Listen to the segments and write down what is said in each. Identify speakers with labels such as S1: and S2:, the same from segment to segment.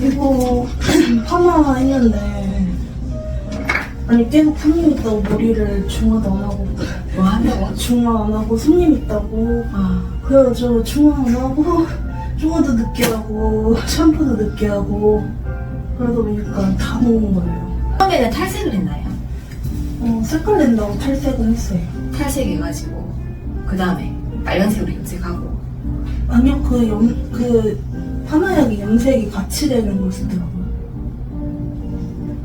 S1: 이거 파마 했는데 아니 계속 손님 있다고 머리를 중화도 안 하고
S2: 뭐 한다고?
S1: 중화 안 하고 손님 있다고.
S2: 아,
S1: 그래가지고 중화 안 하고 중화도 늦게 하고 샴푸도 늦게 하고 그러다 보니까 다 먹은 거예요.
S2: 처음에는 탈색을 했나요?
S1: 어, 색깔 낸다고 탈색을 했어요.
S2: 탈색해가지고 그 다음에 빨간색으로 염색하고.
S1: 아니요 그, 염, 그 파마약이 염색이 같이 되는 걸 쓰더라고요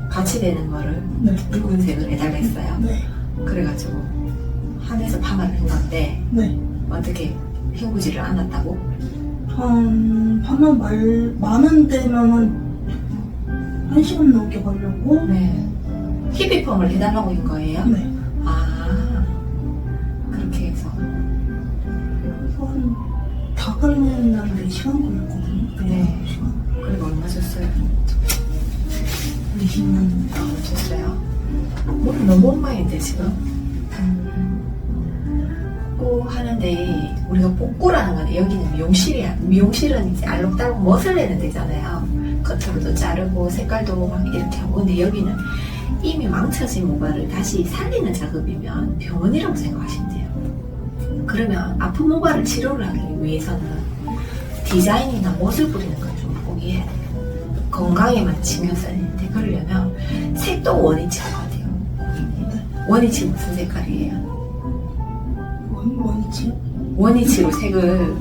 S2: 같이 되는 거를
S1: 네.
S2: 붉은색을 해달라 했어요.
S1: 네.
S2: 그래가지고 한에서 파마를 한 건데
S1: 네.
S2: 어떻게 헹구지를 않았다고?
S1: 한 파마 말 많은 데면 한, 한 시간 넘게 걸렸고
S2: 네. 히비펌을 해달라고 한 거예요?
S1: 네. 한다 끝내는데 시간 걸렸거든요.
S2: 네.
S1: 시간.
S2: 그리고 얼마 줬어요?
S1: 20만
S2: 아 줬어요? 뭐 너무 엉망인데 지금 뽀 하는데 우리가 뽀꼬라는 건 여기는 미용실이야 미용실은 이제 알록달록 멋을 내는 데잖아요 겉으로도 자르고 색깔도 막 이렇게 하고 근데 여기는 이미 망쳐진 모발을 다시 살리는 작업이면 병원이라고 생각하시면 돼요 그러면 아픈 모발을 치료를 하기 위해서는 디자인이나 멋을 부리는 건 좀 포기해야 돼요 건강에만 신경 써야 되는데 그러려면 색도 원위치가 돼요 원위치 무슨 색깔이에요?
S1: 원, 원이지요?
S2: 원위치로 색을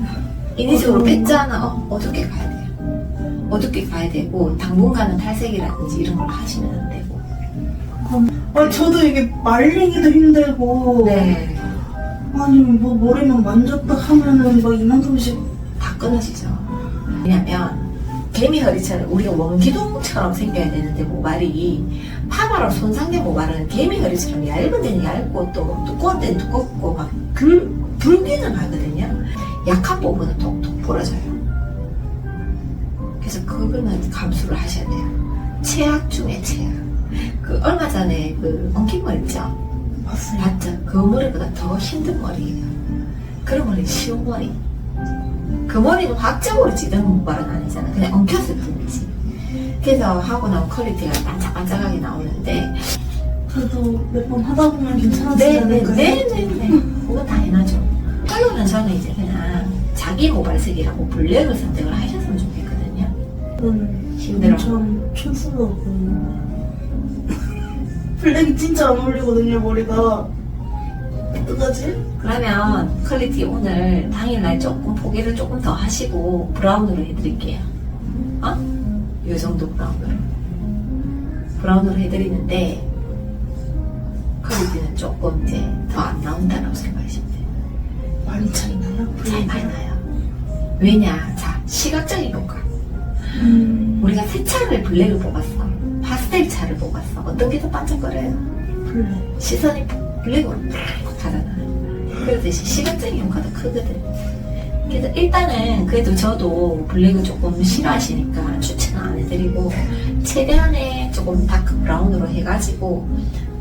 S2: 인위적으로 뺐잖아. 어, 어둡게 가야 돼요. 어둡게 가야 되고 당분간은 탈색이라든지 이런 걸 하시면 안 되고.
S1: 아 저도 이게 말리기도 힘들고
S2: 네.
S1: 아니 뭐 머리만 만졌다 하면은 막 이만큼씩
S2: 다 끊어지죠. 왜냐면 개미 허리처럼 우리가 원기둥처럼 생겨야 되는데 모발이 파마로 손상된 모발은 개미 허리처럼 얇은 데는 얇고 또 두꺼운 데는 두껍고 막 귤, 불균을 하거든요. 약한 부분은 톡톡 부러져요. 그래서 그거는 감수를 하셔야 돼요. 최악 중에 최악. 그 얼마 전에 그 엉킨 머리? 그 머리보다 더 힘든 머리예요. 그런 머리 쉬운 머리. 그 머리는 확정으로 찌든 모발은 아니잖아. 그냥 엉켰을 뿐이지. 그래서 하고 나면 퀄리티가 반짝반짝하게 나오는데
S1: 그래도 몇 번 하다 보면 괜찮아지지 않을까요?
S2: 네네네네네 그건 당연하죠. 컬러는 저는 이제 그냥 자기 모발색이라고 블랙을 선택을 하셨으면 좋겠거든요.
S1: 저는
S2: 힘들어.
S1: 엄청 촌스러워 블랙이 진짜 안 어울리거든요 머리가 어떡하지?
S2: 그러면 퀄리티 오늘 당일날 조금 포기를 조금 더 하시고 브라운으로 해드릴게요. 어? 이 정도 브라운으로. 브라운으로 해드리는데 퀄리티는 조금 이제 더 안 나온다라고 생각하시면 돼요.
S1: 많이 차이 나요?
S2: 차이 많이 나요. 왜냐? 자, 시각적인 효과.
S1: 음,
S2: 우리가 새 차를 블랙을 뽑았어. 파스텔 차를 뽑았어. 어떤 게 더 반짝거려요?
S1: 블랙
S2: 시선이 블랙으로 가잖아. 그러듯이 시각적인 효과도 크거든. 그래서 일단은 그래도 저도 블랙을 조금 싫어하시니까 추천은 안 해드리고 최대한의 조금 다크 브라운으로 해가지고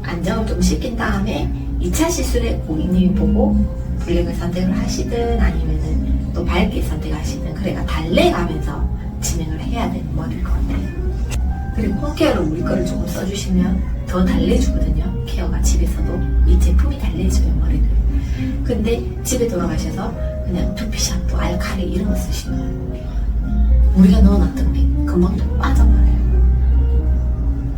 S2: 안정을 좀 시킨 다음에 2차 시술에 고객님이 보고 블랙을 선택을 하시든 아니면은 또 밝게 선택하시든 그래가 달래가면서 진행을 해야 되는 머리일 것 같아요. 그리고 홈케어를 우리 거를 조금 써주시면 더 달래주거든요. 케어가 집에서도 이 제품이 달래줘요 머리를. 근데 집에 돌아가셔서 그냥 두피 샴푸, 알칼리 이런 거 쓰시면 우리가 넣어놨던 게 금방 또 빠져버려요.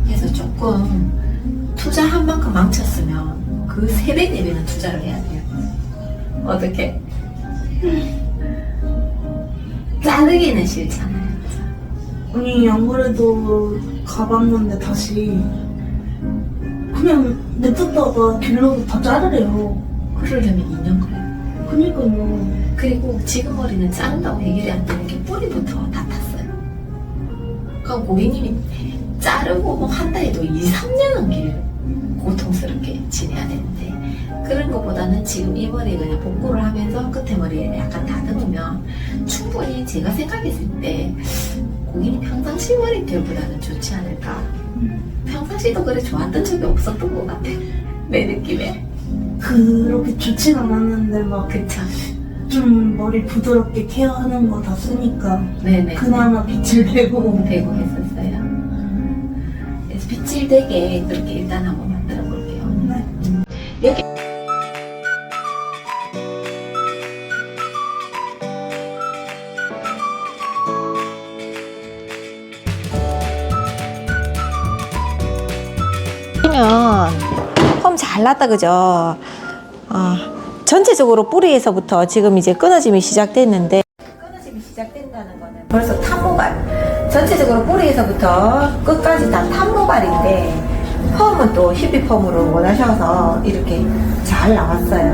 S2: 그래서 조금 투자한 만큼 망쳤으면 그세 배, 네 배는 투자를 해야 돼요. 어떻게? 자르기는 싫잖아요.
S1: 아니 안 그래도 가봤는데 다시 그냥 냅뒀다가 길러도 다 자르래요
S2: 그러려면 2년 걸려요.
S1: 그니까요
S2: 그리고 지금 머리는 자른다고 해결이 안 되는 게 뿌리부터 다 탔어요. 그럼 고객님이 자르고 뭐 한다 해도 2, 3년은 길 고통스럽게 지내야 되는데 그런 것보다는 지금 이 머리에 그냥 복구를 하면서 끝에 머리에 약간 다듬으면 충분히 제가 생각했을 때 고객님 평상시 머리결보다는 좋지 않을까. 평상시도 그래 좋았던 적이 없었던 것 같아. 내 느낌에.
S1: 그렇게 좋진 않았는데 막
S2: 그쵸.
S1: 좀 머리 부드럽게 케어하는 거 다 쓰니까
S3: 네네.
S1: 그나마 빛을 내고
S3: 되고 했었어요. 그래서 빗질 되게 그렇게 일단 한번 만들어 볼게요.
S1: 네.
S3: 여기
S2: 폼잘 났다 그죠? 아, 전체적으로 뿌리에서부터 지금 이제 끊어짐이 시작됐는데 끊어짐이 시작된다는 거는 벌써 탑모발 전체적으로 뿌리에서부터 끝까지 다 탑모발인데 펌은 또 히비펌으로 원하셔서 이렇게 잘 나왔어요.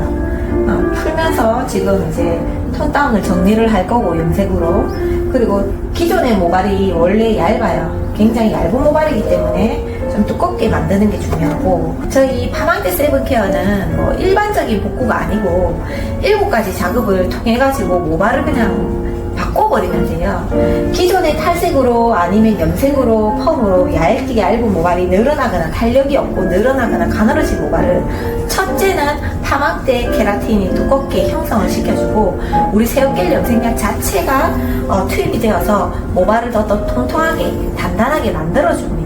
S2: 어, 풀면서 지금 이제 톤 다운을 정리를 할 거고 염색으로 그리고 기존의 모발이 원래 얇아요. 굉장히 얇은 모발이기 때문에 좀 두껍게 만드는 게 중요하고 저희 파망대 세븐케어는 뭐 일반적인 복구가 아니고 일곱 가지 작업을 통해 가지고 모발을 그냥 바꿔버리면 돼요. 기존의 탈색으로 아니면 염색으로 펌으로 얇게 얇은 모발이 늘어나거나 탄력이 없고 늘어나거나 가늘어진 모발을 첫째는 파막대 케라틴이 두껍게 형성을 시켜주고 우리 새우깰 염색약 자체가 어, 투입이 되어서 모발을 더, 더 통통하게 단단하게 만들어줍니다.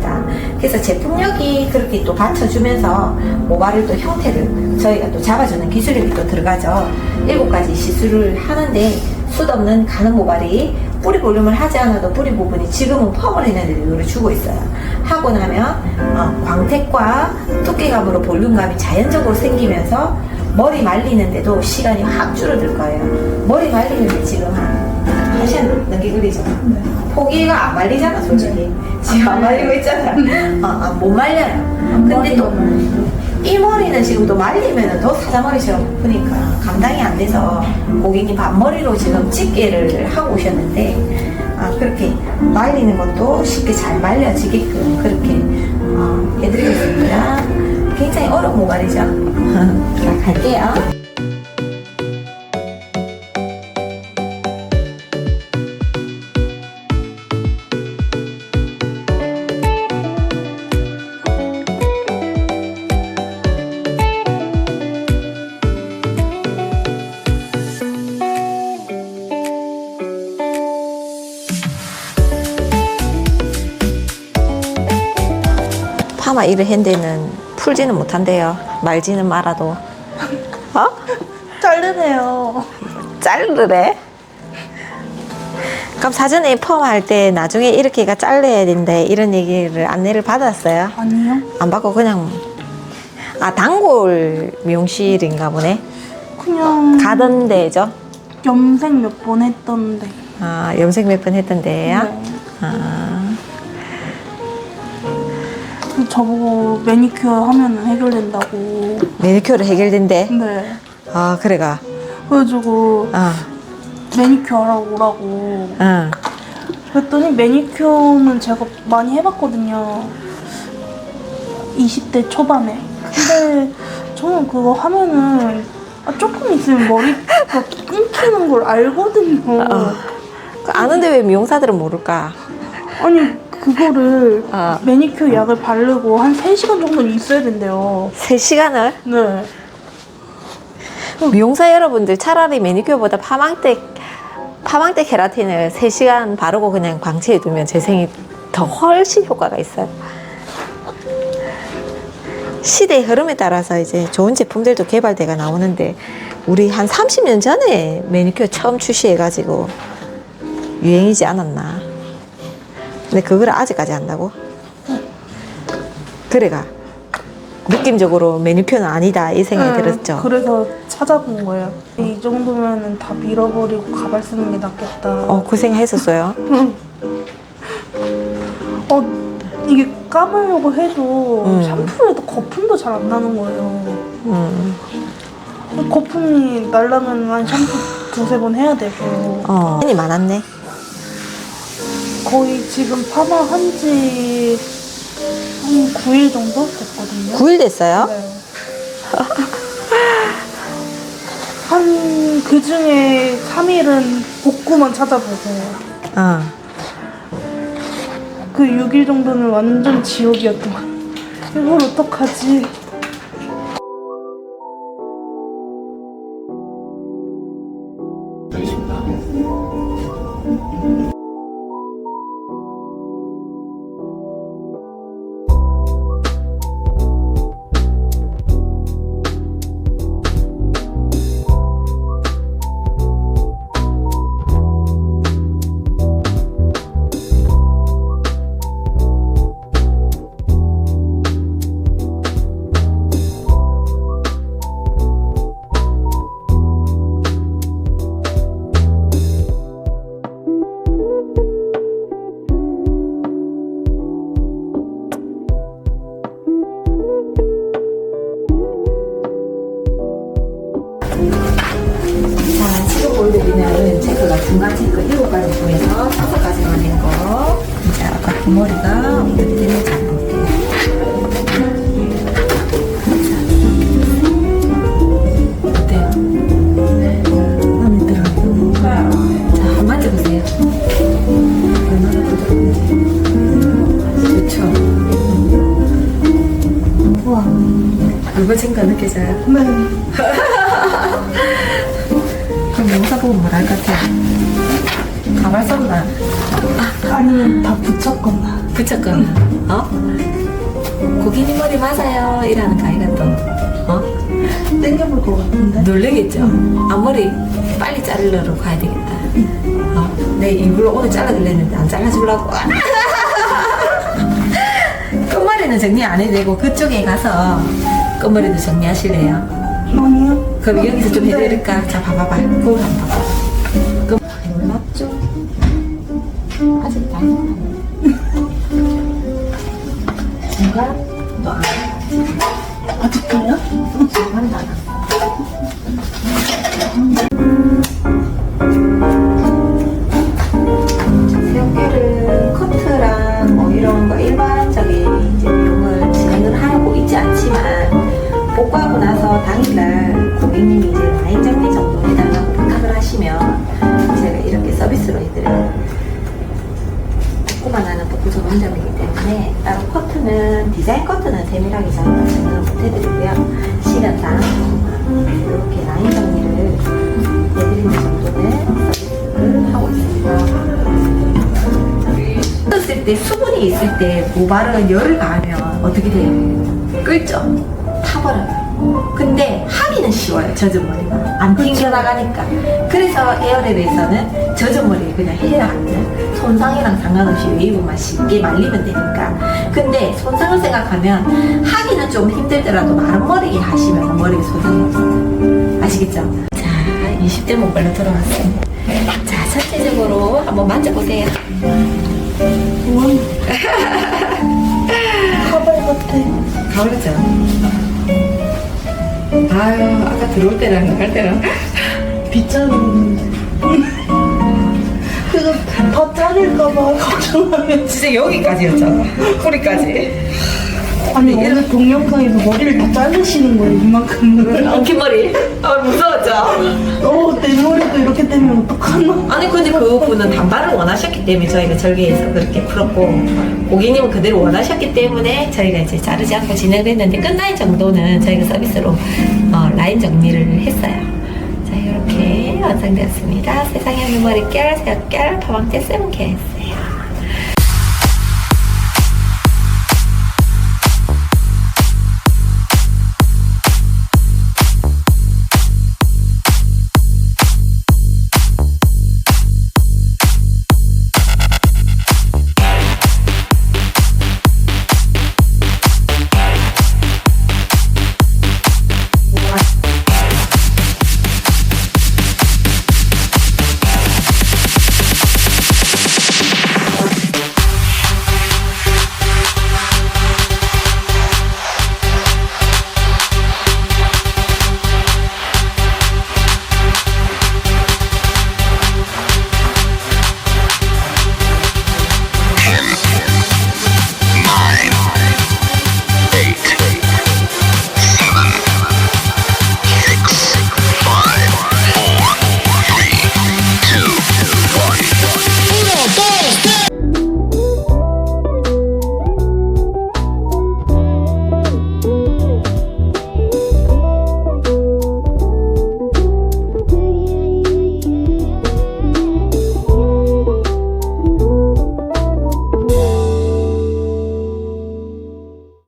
S2: 그래서 제품력이 그렇게 또 받쳐주면서 모발을 또 형태를 저희가 또 잡아주는 기술력이 또 들어가죠. 일곱 가지 시술을 하는데 숱 없는 가는 모발이 뿌리 볼륨을 하지 않아도 뿌리 부분이 지금은 펌을 했는데도 이거를 주고 있어요. 하고 나면 어, 광택과 두께감으로 볼륨감이 자연적으로 생기면서 머리 말리는데도 시간이 확 줄어들 거예요. 머리 말리는데 지금 한 1시간 넘게 걸리죠. 포기가 안 말리잖아, 솔직히. 지금 안 말리고 있잖아. 어, 어, 못 말려요. 근데 또 이 머리는 지금 또 말리면 더 사자머리처럼 그러니까 감당이 안 돼서 고객님 반머리로 지금 집게를 하고 오셨는데 아, 그렇게 말리는 것도 쉽게 잘 말려지게끔 그렇게 어, 해드리겠습니다. 굉장히 어려운 모발이죠. 자, 갈게요. 파마 일을 했는데는 풀지는 못한대요. 말지는 말아도. 어?
S1: 자르네요.
S2: 자르래? 그럼 사전에 펌할 때 나중에 이렇게가 잘라야 된대 이런 얘기를 안내를 받았어요.
S1: 아니요.
S2: 안 받고 그냥 아 단골 미용실인가 보네.
S1: 그냥
S2: 가던 데죠.
S1: 염색 몇 번 했던데.
S2: 아 염색 몇 번 했던 데야.
S1: 네.
S2: 아
S1: 저보고 매니큐어 하면 해결된다고.
S2: 매니큐어로 해결된대.
S1: 네.
S2: 아 그래가.
S1: 그래가지고
S2: 아
S1: 매니큐어 하러 오라고.
S2: 응.
S1: 그랬더니 매니큐어는 제가 많이 해봤거든요. 20대 초반에. 근데 저는 그거 하면은 아, 조금 있으면 머리가 끊기는 걸 알거든요.
S2: 어. 그 아는데 왜 미용사들은 모를까?
S1: 아니 그거를
S2: 어.
S1: 매니큐어 약을 바르고 한 3시간 정도는 있어야 된대요.
S2: 세 시간을
S1: 네.
S2: 미용사 여러분들 차라리 매니큐어보다 파망대 파망대 케라틴을 3시간 바르고 그냥 방치해 두면 재생이 더 훨씬 효과가 있어요. 시대의 흐름에 따라서 이제 좋은 제품들도 개발돼가 나오는데 우리 한 30년 전에 매니큐어 처음 출시해가지고 유행이지 않았나. 근데 그걸 아직까지 한다고? 그래가 느낌적으로 매니큐어는 아니다 이 생각이
S1: 네,
S2: 들었죠.
S1: 그래서 찾아본 거예요. 이 정도면은 다 밀어버리고 가발 쓰는 게 낫겠다.
S2: 어, 그 생각했었어요.
S1: 어, 이게 감으려고 해도
S2: 음.
S1: 샴푸해도 거품도 잘 안 나는 거예요.
S2: 음,
S1: 거품이 날라면 한 샴푸 두세 번 해야 되고
S2: 어. 이 많았네.
S1: 거의 지금 파마 한지 한 9일 정도 됐거든요.
S2: 9일 됐어요?
S1: 네. 한 그 중에 3일은 복구만 찾아보고
S2: 어.
S1: 그 6일 정도는 완전 지옥이었던 것 같아요. 이걸 어떡하지?
S2: 거 느껴져요?
S1: 네.
S2: 그럼 보면 뭘알것 같아요? 가발 썼나?
S1: 아니면 다 붙였거나.
S2: 붙였거나, 어? 고객님 머리 맞아요. 이라는 가이가 또, 어?
S1: 땡겨볼 것 같은데?
S2: 놀래겠죠? 앞머리 빨리 자르러 가야 되겠다. 어? 내 일부러 오늘 잘라달라 했는데 안 잘라주려고. 끝머리는 정리 안 해도 되고 그쪽에 가서 끝머리도 정리하실래요?
S1: 아니요.
S2: 그럼 여기서 좀
S1: 네.
S2: 해드릴까? 자, 봐봐봐. 거울 한번 봐봐. 그, 놀랍죠? 아직 다 중간도 안
S1: 아직도요?
S2: 중간도 안 19만 원은 복구소 원점이기 때문에 따로 커트는 디자인 커트는 세밀하게 작업은 못해드리고요. 시간당 이렇게 라인 정리를 해드리는 정도는 하고 있습니다. 떴을 때 수분이 있을 때 모발은 열을 가하면 어떻게 돼요? 끓죠? 타버려요. 하기는 쉬워요, 젖은 머리가. 안 튕겨 나가니까. 그래서 에어랩에서는 젖은 머리를 그냥 해야 하거든. 손상이랑 상관없이 웨이브만 쉽게 말리면 되니까. 근데 손상을 생각하면 하기는 좀 힘들더라도 마른 머리 하시면 머리가 손상이 없어요. 아시겠죠? 자, 20대 모발로 들어왔습니다. 자, 전체적으로 한번 만져보세요.
S1: 우와. 가발 같아.
S2: 가을이죠? 아유, 아까 들어올 때랑 나갈 때랑.
S1: 빗자루인데. 그거 다 자를까봐 걱정하면.
S2: 진짜 여기까지였잖아. 꼬리까지.
S1: 아니, 오늘 동영상에서 머리를 다 자르시는 거예요, 이만큼을.
S2: 엉킨 머리. 아, 무서웠죠?
S1: 어, 내 머리도 이렇게 되면 어떡하나.
S2: 아니, 근데 그 분은 단발을 원하셨기 때문에 저희가 절개해서 그렇게 풀었고, 고객님은 그대로 원하셨기 때문에 저희가 이제 자르지 않고 진행됐는데, 끝나인 정도는 저희가 서비스로 어, 라인 정리를 했어요. 자, 이렇게 완성되었습니다. 세상에 없는 머릿결, 새끼결, 파방제 세븐 케이스.